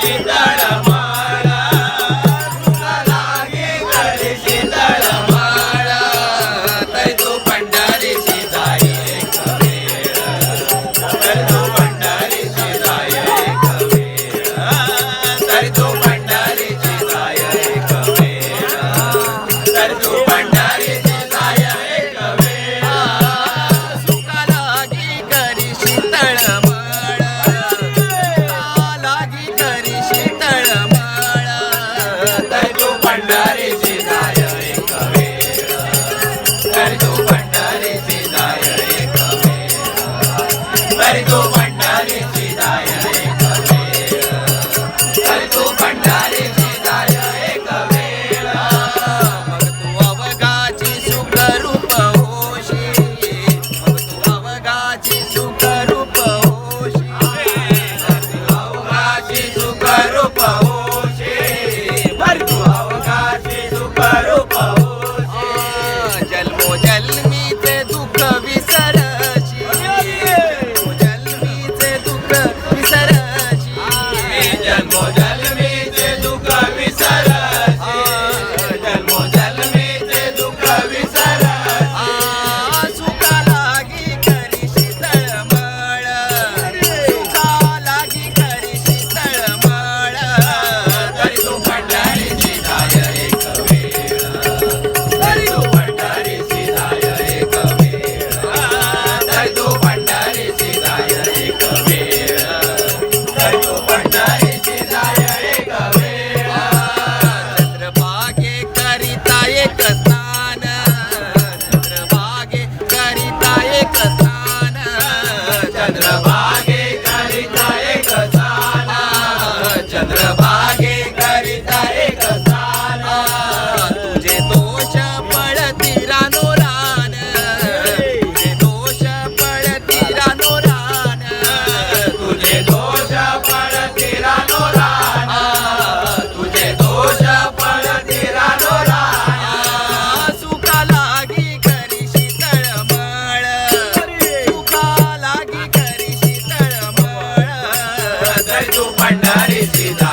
சிதறம जन्मो जन्मीचे दुःख विसरशी. जन्मो जन्मीचे दुःख विसरशी. जन्मोजन्मीचे felicidad.